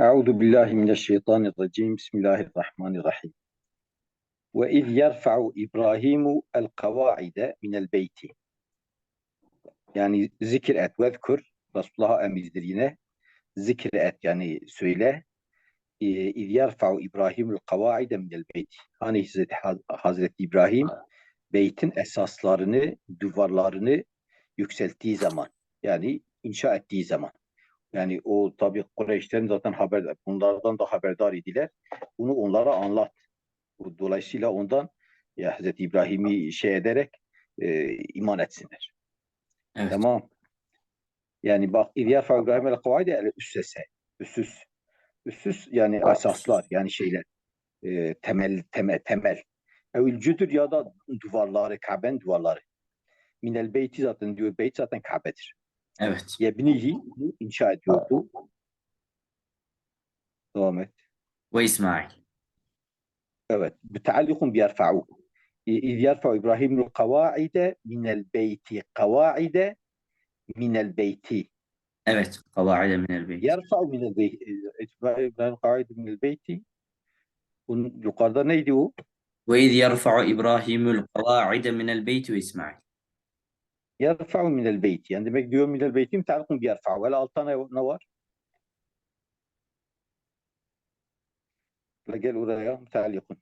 Euzu billahi mineşşeytanirracim. Bismillahirrahmanirrahim. Ve iz yerfa'u İbrahimu el kavaide minel beyti. Yani zikir et ve kur. Resulullah'a emizdir yine. Zikir et yani söyle. Ee, iz yerfa'u İbrahimul kavaide minel beyti. Hani Hazreti, Hazreti İbrahim beytin esaslarını, duvarlarını yükselttiği zaman yani inşa ettiği zaman yani o tabi Kureyşlerin zaten haber bunlardan da haberdar idiler. Bunu onlara anlat. Dolayısıyla ondan ya Hazreti İbrahim'i şey ederek e, iman etsinler. Evet. Tamam. Yani bak İlyaf İbrahim el kavaide el üssese. Üssüs. Üssüs yani asaslar yani şeyler. E, temel temel temel. Evil cüdür ya da duvarları, Kabe'nin duvarları. Minel beyti zaten diyor. Beyt zaten Kabe'dir. Evet. Yebnihi inşa ediyordu. Devam et. Ve İsmail. Evet. Müteallikun biyerfa'u. İz yerfa'u İbrahimul kavaide minel beyti. Kavaide minel beyti. Evet. Kavaide minel beyt. Yerfa'u minel beyti. İbrahim kavaide minel beyti. Yukarıda neydi o? Ve iz yerfa'u İbrahimul kavaide minel beyt ve İsmail. Yerfa'u minel beyti. Yani demek diyor minel beyti müteallikun biyerfa'u. Vel altta ne, ne var? La gel oraya müteallikun.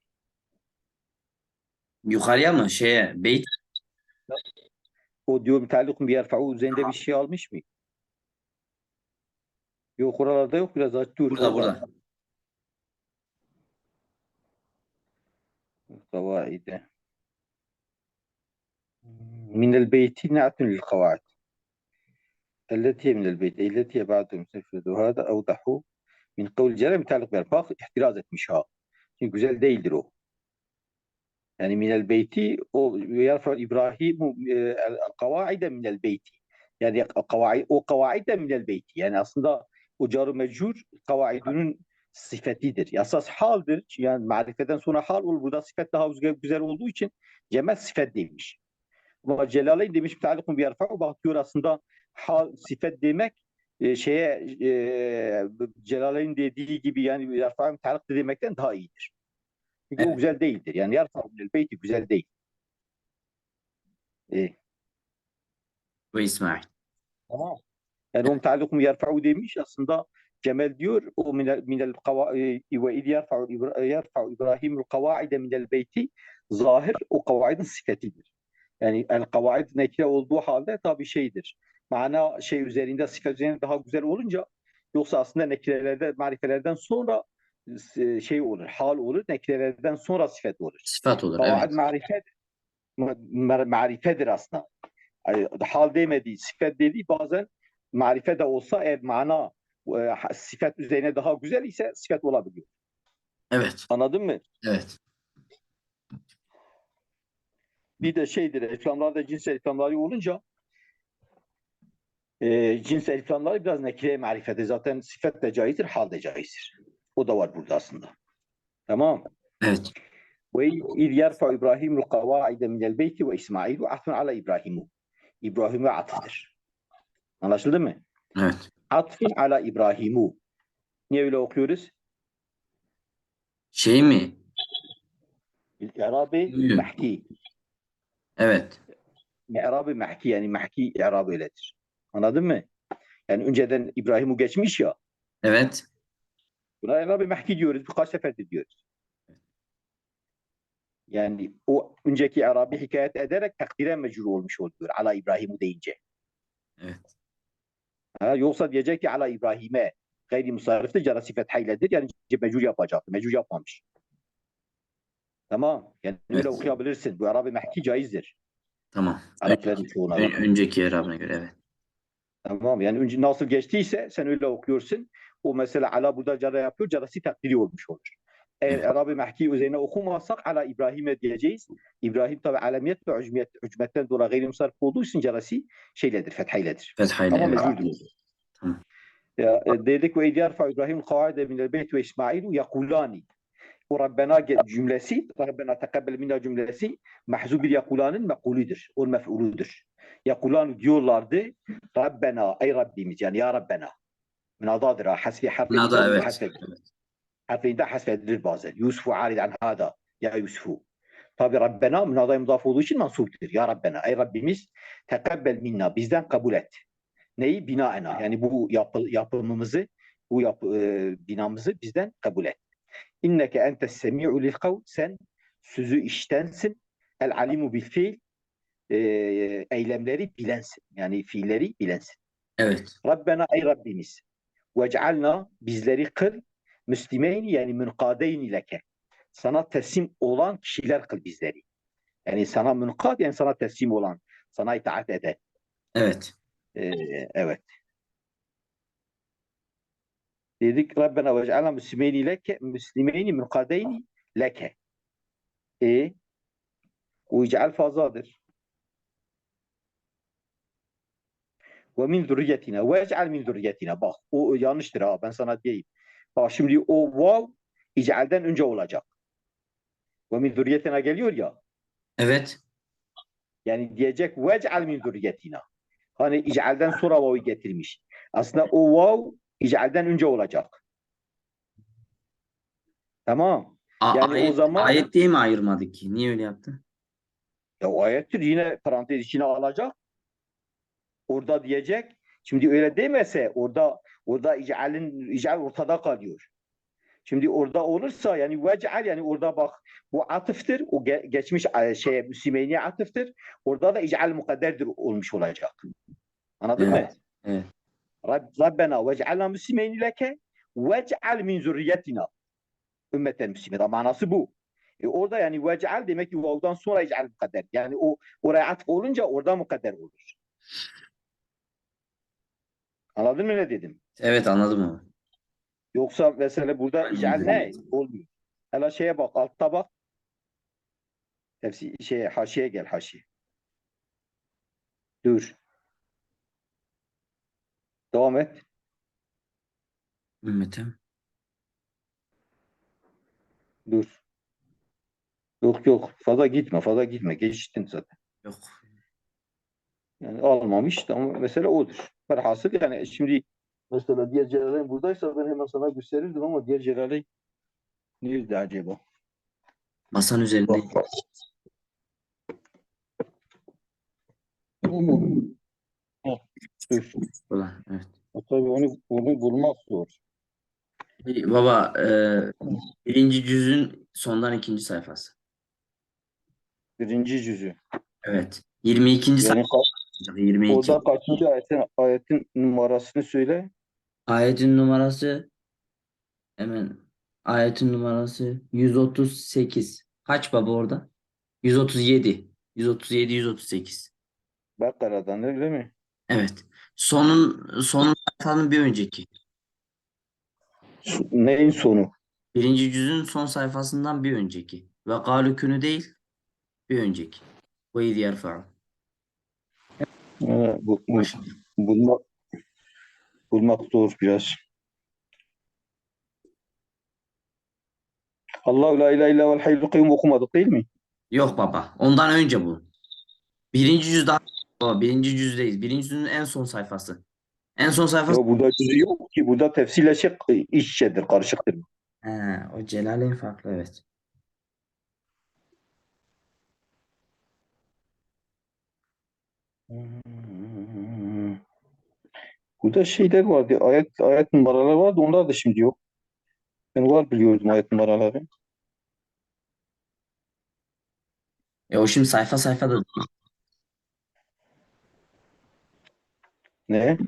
Yukarıya mı? Şeye, beyt. O diyor müteallikun biyerfa'u üzerinde bir şey almış mı? Yok oralarda yok biraz aç dur. Burada burada. قواعد من البيت نعت للقواعد التي هي من البيت أي التي هي بعد مسفرد وهذا أوضح من قول الجلال متعلق بالفاق احتراز etmiş ha. Çünkü güzel değildir o. Yani minel beyti o yarfa İbrahim kavaide minel beyti. Yani kavaid o kavaide minel beyti. Yani aslında o caru mechur kavaidunun sıfetidir. Yasas haldir. Yani marifeden sonra hal olur. Burada sıfet daha güzel, güzel olduğu için cemel sıfet değilmiş. Ama Celaleyn demiş müteallikun bir yerfa. Bak diyor aslında hal sıfet demek e, şeye e, Celaleyn dediği gibi yani yerfa müteallik demekten daha iyidir. Çünkü o Evet. güzel değildir. Yani yerfa minel beyti güzel değil. E, Ve İsmail. Tamam. Yani o müteallikum yerfa'u demiş aslında Cemel diyor o minel minel ve id yerfa'u yerfa'u İbrahimul kavaide minel beyti zahir o kavaidin sıfetidir. Yani el kavaid nekre olduğu halde tabi şeydir. Mana şey üzerinde sıfet üzerinde daha güzel olunca yoksa aslında nekirelerde marifelerden sonra e, şey olur hal olur nekrelerden sonra sıfet olur. Sıfat olur. Kavaid Evet. marifet ma- marifedir aslında. Yani hal demediği, sıfet dediği bazen marife de olsa eğer mana e, sıfet üzerine daha güzel ise sıfet olabiliyor. Evet. Anladın mı? Evet. Bir de şeydir, eliflamlarda cins eliflamları olunca e, cins eliflamları biraz nekire marifete. Zaten sıfet de caizdir, hal de caizdir. O da var burada aslında. Tamam. Evet. Ve iz yerfa İbrahimul kavaide minel beyti ve İsmailu atfun ala İbrahimu. İbrahim'e atıftır. Anlaşıldı mı? Evet. Atfun ala İbrahimu. Niye öyle okuyoruz? Şey mi? İ'rabi Buyurun. Evet. İ'rabi mahki yani mahki i'rabı öyledir. Anladın mı? Yani önceden İbrahim'u geçmiş ya. Evet. Buna i'rabi mahki diyoruz. Birkaç seferdir diyoruz. Yani o önceki i'rabi hikayet ederek takdire mecbur olmuş oluyor. Ala İbrahim'u deyince. Evet. Ha, yoksa diyecek ki ala İbrahim'e gayri musarrifte cara sifet hayledir. Yani mecbur yapacaktı. Mecbur yapmamış. Tamam. Yani öyle Evet. okuyabilirsin. Bu i'rabi mahki caizdir. Tamam. Arapların çoğuna. Ön- önceki Arap'ına göre evet. Tamam yani önce nasıl geçtiyse sen öyle okuyorsun. O mesela ala burada cara yapıyor. Carası takdiri olmuş olur. Eğer. Arabi Mehki üzerine okumazsak ala İbrahim'e diyeceğiz. İbrahim tabi alemiyet ve ucmiyet, ucmetten dolayı gayrimsarf olduğu için carası şeyledir, fethayledir. Fethayla Ama evet. Tamam. Ya, e, dedik ve idyarfa İbrahim kavaide minel beyt ve İsmailu yakulani. O Rabbena cümlesi, Rabbena tekebbel minna cümlesi mahzub bir yakulanın mekuludur. O mef'uludur. Yakulan diyorlardı. Rabbena ey Rabbimiz yani ya Rabbena. Münadadır ha. Hasfi harfi Nada illa evet. hasfedilir. Harfi de hasfedilir bazen. Yusuf'u arid an hada. Ya Yusuf'u. Tabi Rabbena münadaya mudaf olduğu için mansuptur. Ya Rabbena. Ey Rabbimiz tekabbel minna. Bizden kabul et. Neyi? Binaena. Yani bu yapı, yapımımızı, bu yapı, e, binamızı bizden kabul et. İnneke entes semi'u lil kavl. Sen sözü iştensin. El alimu bil fiil. E, eylemleri bilensin. Yani fiilleri bilensin. Evet. Rabbena ey Rabbimiz vec'alna bizleri kıl müslimeyni yani münkadeyni leke. Sana teslim olan kişiler kıl bizleri. Yani sana münkad yani sana teslim olan, sana itaat eden. Evet. Ee, evet. Dedik Rabbena vec'alna müslimeyni leke, müslimeyni münkadeyni leke. E o ic'al fazladır. Ve min zürriyetina. Ve ec'al min zürriyetina. Bak o yanlıştır ha ben sana diyeyim. Bak şimdi o vav ic'alden önce olacak. Ve min zürriyetina geliyor ya. Evet. Yani diyecek ve ec'al min zürriyetina. Hani ic'alden sonra vav'ı getirmiş. Aslında o vav ic'alden önce olacak. Tamam. A- Yani o ayet, zaman- ayet diye mi ayırmadık ki? Niye öyle yaptın? Ya o ayettir yine parantez içine alacak. Orada diyecek. Şimdi öyle demese orada orada ic'alin ic'al ortada kalıyor. Şimdi orada olursa yani vec'al yani orada bak bu atıftır. O ge- geçmiş e, şey Müslümeyniye atıftır. Orada da ic'al mukadderdir olmuş olacak. Anladın Evet. mı? Evet. Rab- Rabbena vec'alna müslimeyni leke vec'al min zürriyetina ümmeten müslime. Manası bu. E orada yani vec'al demek ki vav'dan sonra ic'al mukadder. Yani o oraya atf olunca orada mukadder olur. Anladın mı ne dedim? Evet anladım. Yoksa mesela burada ic'al ne? Olmuyor. Hele şeye bak altta bak. Tefsir şeye haşiye gel haşiye. Dur. Devam et. Ümmetim. Dur. Yok yok fazla gitme fazla gitme geçtin zaten. Yok. Yani almamış ama mesele odur. Velhasıl yani şimdi mesela diğer Celal'in buradaysa ben hemen sana gösterirdim ama diğer Celal'in nerede acaba? Masanın üzerinde. Bak bak. Bu mu? Heh, Ulan, evet. Tabii onu, onu bulmak zor. Baba e, birinci cüzün sondan ikinci sayfası. Birinci cüzü. Evet. 22. Yani sayfa. ka- 22. orada kaçıncı ayetin, ayetin numarasını söyle. Ayetin numarası hemen ayetin numarası 138. Kaç baba orada? 137. 137 138. Bakara'dan öyle mi? Evet. Sonun sonun sayfanın bir önceki. Neyin sonu? Birinci cüzün son sayfasından bir önceki. Ve galükünü değil bir önceki. Ve iz yerfa'u. Ha, bu, bu, bulmak, bulmak zor biraz. Allahu la ilahe illa vel hayyul kayyum okumadık değil mi? Yok baba. Ondan önce bu. Birinci cüz daha baba. Birinci cüzdeyiz. Birinci cüzün en son sayfası. En son sayfası. Ya burada cüzü yok ki. Burada tefsirle şey iç içedir, karışıktır. He, o Celaleyn farklı evet. Burada şeyler vardı. Ayet ayet numaraları vardı. Onlar da şimdi yok. Ben var biliyordum ayet numaraları. E o şimdi sayfa sayfa da Ne?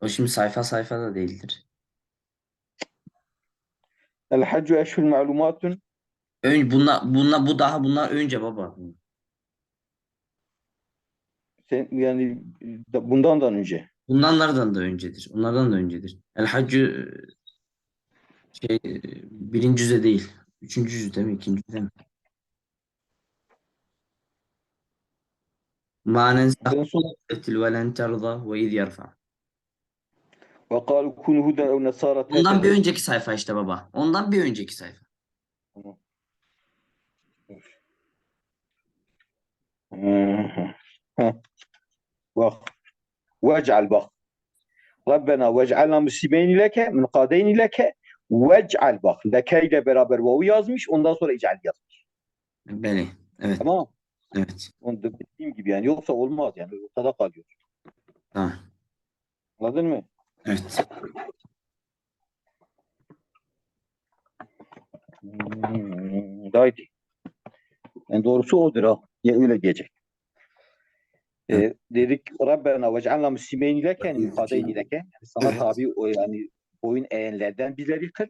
O şimdi sayfa sayfa da değildir. El haccu eşhur ma'lumatun. Ön, bunlar, bunlar, bu daha bunlar önce baba. Sen, yani da- bundan da önce. Bundanlardan da öncedir. Onlardan da öncedir. El haccü şey birinci cüze değil. Üçüncü cüzde mi? ikinci cüzde mi? Sonra sahbetil ve len terda ve iz yerfa. ve kalu kunu huden ev nesara Ondan bir önceki sayfa işte baba. Ondan bir önceki sayfa. Heh. Bak. Vec'al bak. Rabbena vec'alna musibeyni leke min kadeyni leke vec'al bak leke ile beraber vavu yazmış ondan sonra ic'al yazmış. Bəli. Evet. Tamam. Evet. Onu da dediğim gibi yani yoksa olmaz yani ortada kalıyor. Tamam. Anladın mı? Evet. Hmm, Haydi. Yani doğrusu odur ha. Ya öyle gelecek. Ee, dedik Rabbena vec'alna musibeyni leke min kadeyni leke yani sana tabi o yani boyun eğenlerden bizleri kıl.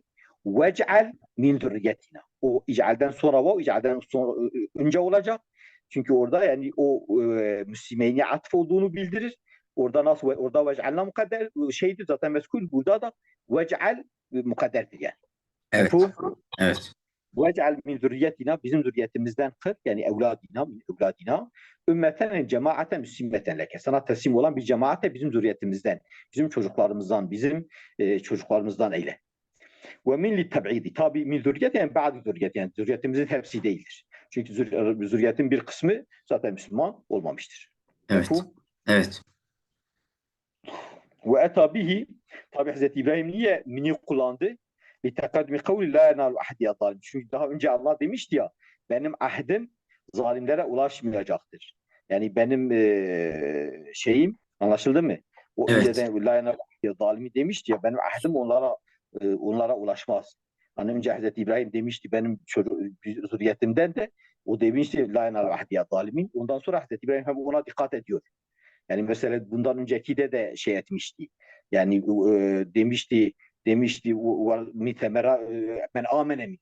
Vec'al min zürriyetina. O ic'alden sonra o ic'alden sonra önce olacak. Çünkü orada yani o e, müslimeyni atf olduğunu bildirir. Orada nasıl orada vec'alna mukadder şeydir zaten meskul burada da vec'al mukadderdir yani. Evet. Mefhum? Evet. Vec'al min zürriyetina bizim zürriyetimizden kıl yani evladina min evladina ümmeten cemaaten müslimeten leke. Sana teslim olan bir cemaate bizim zürriyetimizden, bizim çocuklarımızdan, bizim e, çocuklarımızdan eyle. Ve min li tab'idi. Tabi min zürriyet yani ba'di zürriyet yani zürriyetimizin hepsi değildir. Çünkü zür- zürriyetin bir kısmı zaten Müslüman olmamıştır. Evet. Mefhum? Evet. Ve eta bihi tabi Hazreti İbrahim niye mini kullandı? Li tekaddumi kavli la yenalu ahdi zalim. Çünkü daha önce Allah demişti ya benim ahdim zalimlere ulaşmayacaktır. Yani benim eee, şeyim anlaşıldı mı? O Evet. önceden la yenalu ahdi zalimi demişti ya benim ahdim onlara eee, onlara ulaşmaz. Hani önce Hazreti İbrahim demişti benim çocuk, zürriyetimden de o demişti la yenalu ahdi zalimin. Ondan sonra Hazreti İbrahim hem ona dikkat ediyor. Yani mesela bundan önceki de de şey etmişti. Yani e, demişti demişti ve min temera e, men amene min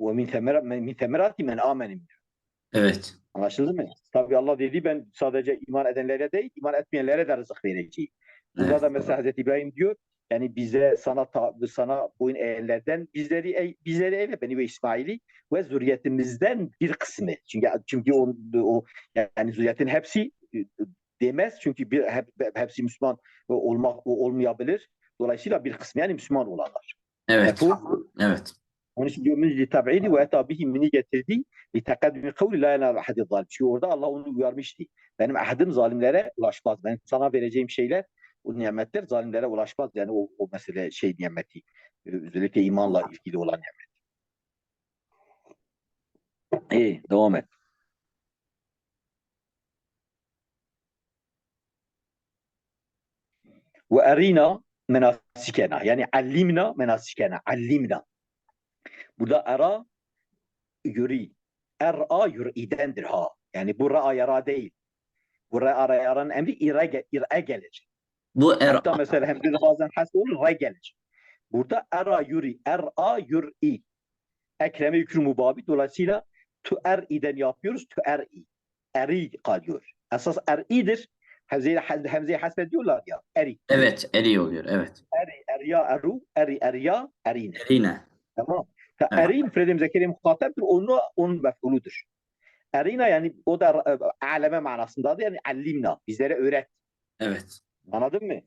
ve min temera min temerati men amene min. Evet. Anlaşıldı mı? Tabii Allah dedi ben sadece iman edenlere değil, iman etmeyenlere de rızık vereceğim. Burada Evet. da mesela Hazreti İbrahim diyor yani bize sana sana boyun eğenlerden bizleri bizleri eyle beni ve İsmail'i ve zürriyetimizden bir kısmı. Çünkü çünkü o, o yani zürriyetin hepsi e, demez çünkü bir hep, hepsi Müslüman olmak olmayabilir. Dolayısıyla bir kısmı yani Müslüman olanlar. Evet. Mefhum? Evet. Onun için diyor min litab'idi ve eta bihi mini getirdi. Li tekaddumi kavli la yenalu ahadi zalim. Çünkü orada Allah onu uyarmıştı. Benim ahadim zalimlere ulaşmaz. Ben sana vereceğim şeyler, o nimetler zalimlere ulaşmaz. Yani o, o mesele şey nimeti. e, Özellikle imanla ilgili olan nimet. İyi, devam et. Ve erina menasikena. Yani allimna menasikena. Allimna. Burada ara yuri. Er'a yuridendir ha. Yani bu ra'a yara değil. Bu ra'a yaranın emri ira, ge- ira gelir. Bu er Hatta mesela hem de bazen has olur ra gelir. Burada era yuri. Er'a yuri. Ekreme yükür mubabi. Dolayısıyla tu er'iden yapıyoruz. Tu er'i. Eri kalıyor. Esas er'idir. Hemze'yi hemze'yi hasbediyorlar ya. Eri. evet eri oluyor. Evet. Eri, erya, eru. Eri, erya, erine. Erine. Tamam. Ta Evet. erin Fredim Zekeriya muhataptır. Onu onun mef'uludur. Erina yani o da e, aleme manasındadır. Yani allimna. Bizlere öğret. Evet. Anladın mı?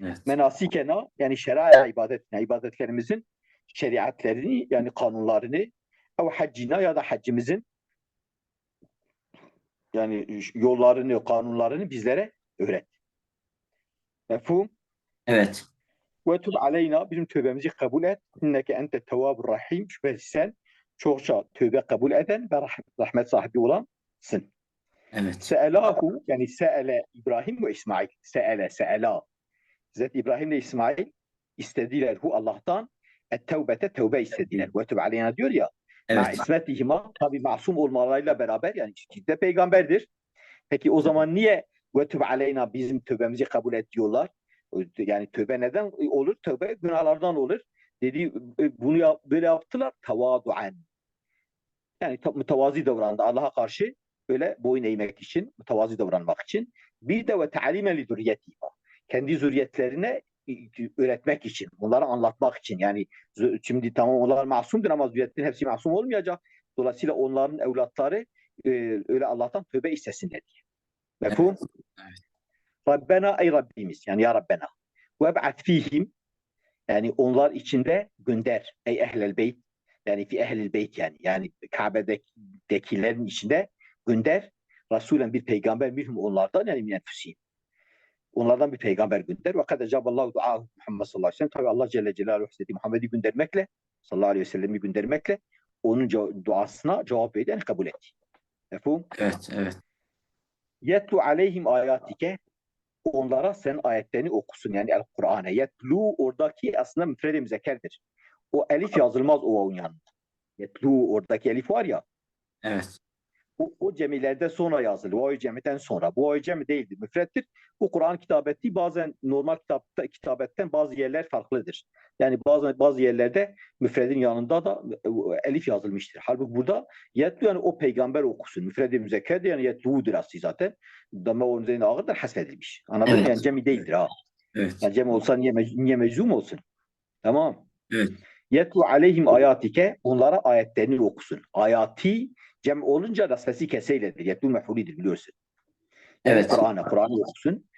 Evet. Menasikena yani şeraya ibadetine, ibadetlerimizin şeriatlerini yani kanunlarını ev haccina ya da haccimizin yani yollarını, kanunlarını bizlere öğret. Mefhum? Evet. Ve tub aleyna bizim tövbemizi kabul et. İnneke ente tevvabur rahim. Şüphesiz sen çokça tövbe kabul eden ve rah- rahmet sahibi olansın. Evet. Se'elahu yani se'ele İbrahim ve İsmail. Se'ele, se'ela. Hazreti İbrahim ile İsmail istediler hu Allah'tan et-tevbete tevbe istediler. Ve tub aleyna diyor ya ma Evet. ismetihima tabi masum olmalarıyla beraber yani de peygamberdir. Peki o zaman niye ve tub aleyna bizim tövbemizi kabul et diyorlar? Yani tövbe neden olur? Tövbe günahlardan olur. Dedi bunu yap- böyle yaptılar tavaduen. Yani mütevazi davrandı Allah'a karşı böyle boyun eğmek için, mütevazi davranmak için. Bir de ve ta'limen li zürriyetihima. Kendi zürriyetlerine e, öğretmek için, bunları anlatmak için. Yani şimdi tamam onlar masumdur ama zürriyetin hepsi masum olmayacak. Dolayısıyla onların evlatları e, öyle Allah'tan tövbe istesinler diye. Mefhum? Evet. Rabbena ey Rabbimiz yani ya Rabbena ve ba'at fihim yani onlar içinde gönder ey ehlel beyt yani fi ehlil beyt yani yani Kabe'dekilerin içinde gönder Resulen bir peygamber minhum onlardan yani min enfusihim. Onlardan bir peygamber gönder. Ve kad ecaballahu duahu Muhammed sallallahu aleyhi ve sellem. Tabi Allah Celle Celaluhu Hazreti Muhammed'i göndermekle sallallahu aleyhi ve sellem'i göndermekle onun duasına cevap verdi. Yani kabul etti. Mefhum? Evet, evet. Yetlu aleyhim ayatike onlara sen ayetlerini okusun. Yani el Kur'an'a. Yetlu oradaki aslında müfrede müzekerdir. O elif yazılmaz o vavun yanında. Yetlu oradaki elif var ya Evet. O, o cemilerde sonra yazılır. Vav cemiden sonra. Bu cemi değildir. Müfrettir. Bu Kur'an kitabeti bazen normal kitapta, kitabetten bazı yerler farklıdır. Yani bazı bazı yerlerde müfredin yanında da e, elif yazılmıştır. Halbuki burada yetlu yani o peygamber okusun. Müfredi müzekkerdir yani yetludur asli zaten. Dama onun üzerine ağırdır hasfedilmiş. Anladın mı? Evet. Yani cemi değildir ha. Evet. Yani cem olsa niye, mec- niye meczum olsun? Tamam. Evet. Yetlu aleyhim ayatike onlara ayetlerini okusun. Ayati cem olunca da sesi keseyledir. Yetlu mefhulidir biliyorsun. Evet. Kur'an'a, Kur'an'ı okusun.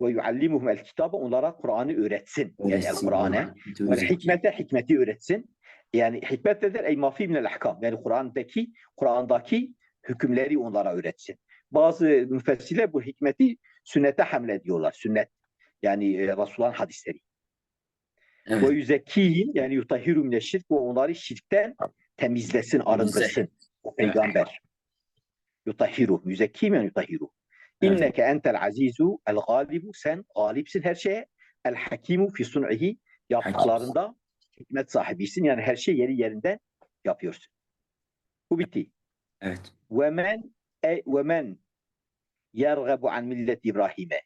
Ve yuallimuhum el kitabı onlara Kur'an'ı öğretsin. Yani el. Kur'an'ı. Ve hikmete hikmeti öğretsin. Yani hikmet nedir? Ey mafi minel ahkam. Yani Kur'an'daki Kur'an'daki hükümleri onlara öğretsin. Bazı müfessirler bu hikmeti sünnete hamlediyorlar. Sünnet. Yani e, Resulullah'ın hadisleri. Ve Evet. yüzekkihim yani yutahiru mineşşirk ve onları şirkten temizlesin, arındırsın. O peygamber. Yutahiru. Yüzekkihim yani yutahiru. İnneke entel azizu el galibu. Sen galipsin her şeye. El hakimu fi sun'ihi. Yaptıklarında hikmet sahibisin. Yani her şey yeri yerinden yapıyorsun. Bu bitti. Evet. Ve men e, ve men yergabu an millet İbrahim'e.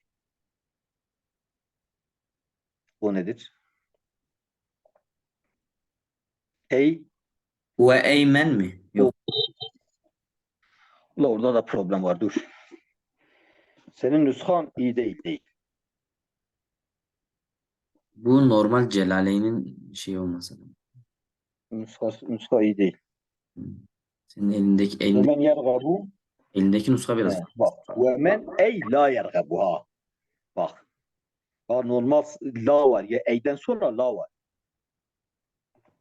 O nedir? Ey Ve eymen mi? Yok. Ula orada da problem var dur. Senin nüshan iyi değil değil. Bu normal Celaleyn'in şey olmasa da. Nüsha, nüsha iyi değil. Senin elindeki Ve elinde, men yergabu elindeki nuska biraz He, bak. Ve men ey la yergabu ha. Bak. Bak normal la var. Ya eyden sonra la var.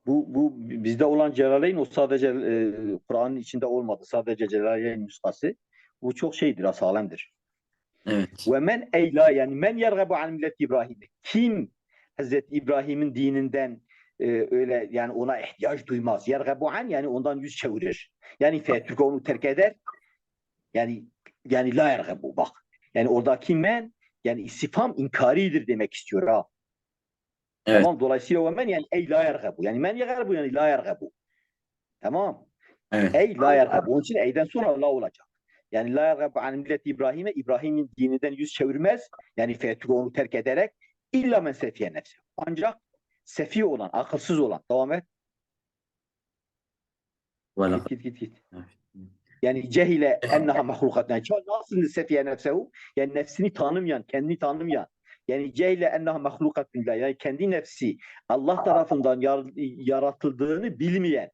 Bu, bu bizde olan Celaleyn o sadece e, Kur'an'ın içinde olmadı. Sadece Celaleyn nüshası. Bu çok şeydir, asalemdir. Evet. Ve men ey la yani men yergabu an millet İbrahim. Kim Hazreti İbrahim'in dininden e, öyle yani ona ihtiyaç duymaz. Yergabu an yani ondan yüz çevirir. Yani fetürk onu terk eder. Yani yani la yergabu bak. Yani oradaki men yani istifam inkaridir demek istiyor ha. Evet. Tamam dolayısıyla ve men yani ey la yergabu. Yani men yergabu yani la yergabu. Tamam. Evet. Ey la yergabu. Onun için eyden sonra la olacak. Yani la yergabu an millet İbrahim'e İbrahim'in dininden yüz çevirmez. Yani fetürk onu terk ederek illa men sefiye nefsi. Ancak sefi olan, akılsız olan. Devam et. Git git git. git. Yani cehile enneha mahlukat. Yani çok- nasıl sefiye nefsehu? Yani nefsini tanımayan, kendini tanımayan. Yani cehile enneha mahlukat billah. Yani kendi nefsi Allah tarafından yar- yaratıldığını bilmeyen.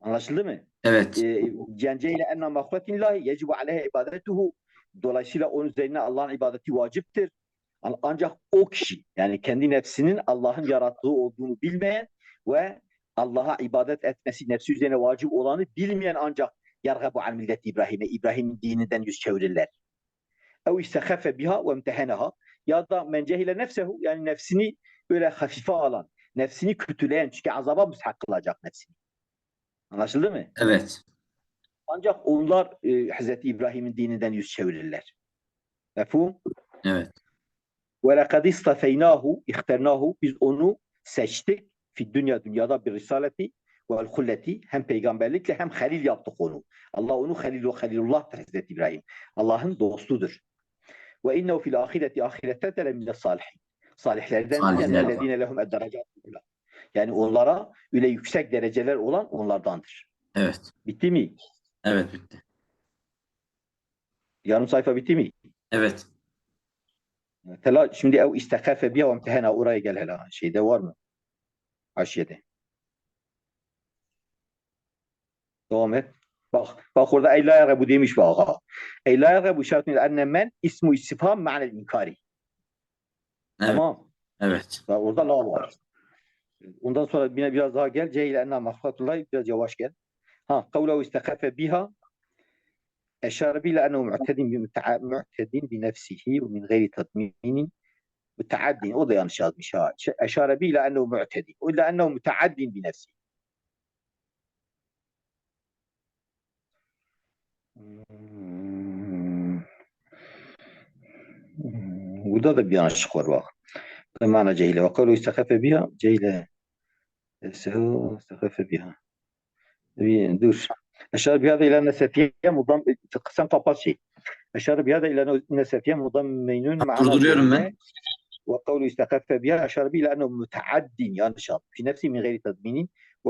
Anlaşıldı mı? Evet. Ee, yani cehile enneha mahlukat billah yecibu aleyhe ibadetuhu. Dolayısıyla onun üzerine Allah'ın ibadeti vaciptir. An- Ancak o kişi yani kendi nefsinin Allah'ın yarattığı olduğunu bilmeyen ve Allah'a ibadet etmesi nefsi üzerine vacip olanı bilmeyen ancak yargabu an millet İbrahim'e İbrahim'in dininden yüz çevirirler. Ev istehafe biha ve imteheneha ya da men cehile nefsehu yani nefsini böyle hafife alan, nefsini kötüleyen çünkü azaba müstahak kılacak nefsini. Anlaşıldı mı? Evet. Ancak onlar e, Hz. İbrahim'in dininden yüz çevirirler. Mefhum? Evet. Ve lekad istafeynahu, ihternahu. Biz onu seçtik. Fi dünya, dünyada bir risaleti ve hulleti. Hem peygamberlikle hem halil yaptık onu. Allah onu halil ve halilullah'tır Hazreti İbrahim. Allah'ın dostudur. Ve innehu fil ahireti ahirette de lemine salihin. Salihlerden ellezine lehum edderecatul ula. Yani onlara öyle yüksek dereceler olan onlardandır. Evet. Bitti mi? Evet bitti. Yarım sayfa bitti mi? Evet. Tela, şimdi ev istekafe biha ve imtihana oraya gel hele. Şeyde var mı? Haşiyede. Devam et. فأخذ أي لا bu ديمش بآغا أي لا يرغب شرط لأن من ismu istifham معنى inkari. Evet. Tamam. Evet. Orada la var. Ondan sonra yine biraz daha gel. C ile enna mahfatullah biraz yavaş gel. Ha kavlu istekafe biha eşar bi ile ennehu mu'tedin mu'tedin bi nefsihi ve min gayri tatminin müteaddin o da yanlış yazmış ha. Eşar bi ile ennehu mu'tedi. O da enne müteaddin bi nefsi. وده ده بيان الشخور واقع بمعنى جهيلة وقالوا استخف بها جهيلة سهو استخف بها دوش أشار بهذا إلى أن سفيه مضم تقسم قباسي أشار بهذا إلى أن سفيه مضمن مع وقوله استخف بها أشار به إلى أنه متعد ينشط يعني في نفسي من غير تضمين